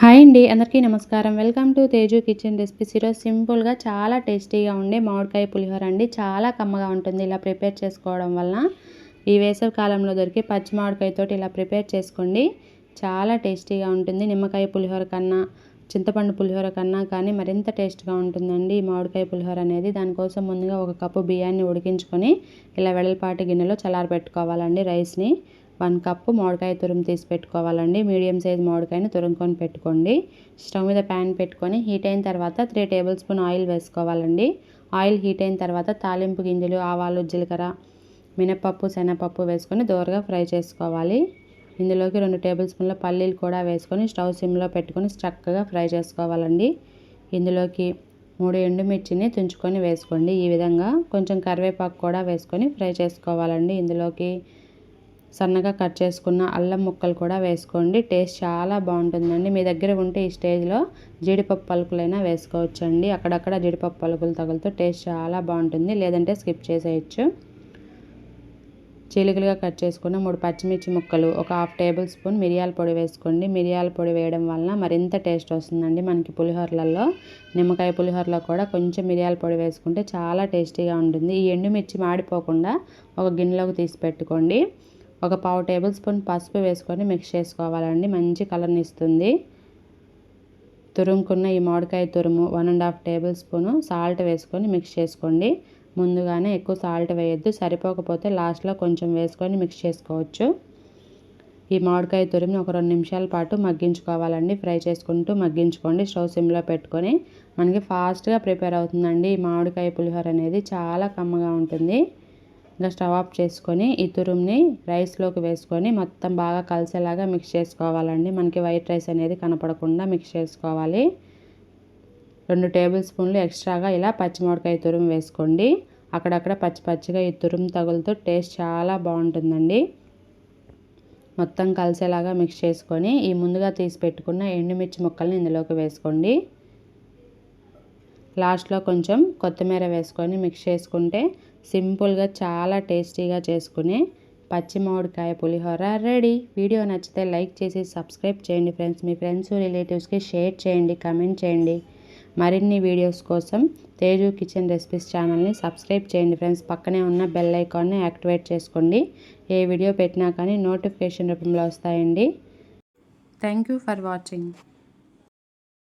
Hi అండి అందరికీ నమస్కారం. Welcome to Teju kitchen recipes ఈరోజు సింపుల్గా చాలా టేస్టీగా ఉండే మామిడికాయ పులిహోర అండి. చాలా కమ్మగా ఉంటుంది ఇలా ప్రిపేర్ చేసుకోవడం వలన. ఈ వేసవి కాలంలో దొరికే పచ్చి మామిడికాయతో ఇలా ప్రిపేర్ చేసుకోండి. చాలా టేస్టీగా ఉంటుంది. నిమ్మకాయ పులిహోర కన్నా చింతపండు పులిహోర కన్నా కానీ మరింత టేస్ట్గా ఉంటుందండి ఈ మామిడికాయ పులిహోర అనేది. దానికోసం ముందుగా ఒక కప్పు బియ్యాన్ని ఉడికించుకొని ఇలా వెడల్పాటి గిన్నెలో చల్లారబెట్టుకోవాలండి రైస్ని. వన్ కప్పు మామిడికాయ తురుము తీసి పెట్టుకోవాలండి. మీడియం సైజ్ మామిడికాయని తురుముకొని పెట్టుకోండి. స్టవ్ మీద ప్యాన్ పెట్టుకొని హీట్ అయిన తర్వాత త్రీ టేబుల్ స్పూన్ ఆయిల్ వేసుకోవాలండి. ఆయిల్ హీట్ అయిన తర్వాత తాలింపు గింజలు ఆవాలు జీలకర్ర మినపప్పు శనగపప్పు వేసుకొని దోరగా ఫ్రై చేసుకోవాలి. ఇందులోకి రెండు టేబుల్ స్పూన్ల పల్లీలు కూడా వేసుకొని స్టవ్ సిమ్లో పెట్టుకొని చక్కగా ఫ్రై చేసుకోవాలండి. ఇందులోకి మూడు ఎండుమిర్చిని తుంచుకొని వేసుకోండి. ఈ విధంగా కొంచెం కరివేపాకు కూడా వేసుకొని ఫ్రై చేసుకోవాలండి. ఇందులోకి సన్నగా కట్ చేసుకున్న అల్లం ముక్కలు కూడా వేసుకోండి. టేస్ట్ చాలా బాగుంటుందండి. మీ దగ్గర ఉంటే ఈ స్టేజ్లో జీడిపప్పు పలుకులైనా వేసుకోవచ్చండి. అక్కడక్కడ జీడిపప్పు పలుకులు తగులుతూ టేస్ట్ చాలా బాగుంటుంది. లేదంటే స్కిప్ చేసేయచ్చు. చీలికలుగా కట్ చేసుకున్న మూడు పచ్చిమిర్చి ముక్కలు ఒక హాఫ్ టేబుల్ స్పూన్ మిరియాల పొడి వేసుకోండి. మిరియాల పొడి వేయడం వలన మరింత టేస్ట్ వస్తుందండి మనకి పులిహోరలలో. నిమ్మకాయ పులిహోరలో కూడా కొంచెం మిరియాల పొడి వేసుకుంటే చాలా టేస్టీగా ఉంటుంది. ఈ ఎండుమిర్చి మాడిపోకుండా ఒక గిన్నెలోకి తీసి పెట్టుకోండి. ఒక పావు టేబుల్ స్పూన్ పసుపు వేసుకొని మిక్స్ చేసుకోవాలండి. మంచి కలర్ని ఇస్తుంది తురుముకున్న ఈ మామిడికాయ తురుము one and half tablespoon salt వేసుకొని మిక్స్ చేసుకోండి. ముందుగానే ఎక్కువ సాల్ట్ వేయొద్దు. సరిపోకపోతే లాస్ట్లో కొంచెం వేసుకొని మిక్స్ చేసుకోవచ్చు. ఈ మామిడికాయ తురిమిని ఒక రెండు నిమిషాల పాటు మగ్గించుకోవాలండి. ఫ్రై చేసుకుంటూ మగ్గించుకోండి. స్టవ్ సిమ్లో పెట్టుకొని మనకి ఫాస్ట్గా ప్రిపేర్ అవుతుందండి. ఈ మామిడికాయ పులిహోర అనేది చాలా కమ్మగా ఉంటుంది. ఇంకా స్టవ్ ఆఫ్ చేసుకొని ఈ తురుముని రైస్లోకి వేసుకొని మొత్తం బాగా కలిసేలాగా మిక్స్ చేసుకోవాలండి. మనకి వైట్ రైస్ అనేది కనపడకుండా మిక్స్ చేసుకోవాలి. రెండు టేబుల్ స్పూన్లు ఎక్స్ట్రాగా ఇలా పచ్చిమిరపకాయ తురుము వేసుకోండి. అక్కడక్కడ పచ్చి పచ్చిగా ఈ తురుము తగులుతూ టేస్ట్ చాలా బాగుంటుందండి. మొత్తం కలిసేలాగా మిక్స్ చేసుకొని ఈ ముందుగా తీసి పెట్టుకున్న ఎండుమిర్చి ముక్కల్ని ఇందులోకి వేసుకోండి. లాస్ట్లో కొంచెం కొత్తిమీర వేసుకొని మిక్స్ చేసుకుంటే సింపుల్గా చాలా టేస్టీగా చేసుకునే పచ్చి మామిడికాయ పులిహోర రెడీ. వీడియో నచ్చితే లైక్ చేసి సబ్స్క్రైబ్ చేయండి ఫ్రెండ్స్. మీ ఫ్రెండ్స్ రిలేటివ్స్కి షేర్ చేయండి కమెంట్ చేయండి. మరిన్ని వీడియోస్ కోసం తేజు కిచెన్ రెసిపీస్ ఛానల్ని సబ్స్క్రైబ్ చేయండి ఫ్రెండ్స్. పక్కనే ఉన్న బెల్ ఐకాన్ని యాక్టివేట్ చేసుకోండి. ఏ వీడియో పెట్టినా కానీ నోటిఫికేషన్ రూపంలో వస్తాయండి. Thank you for watching.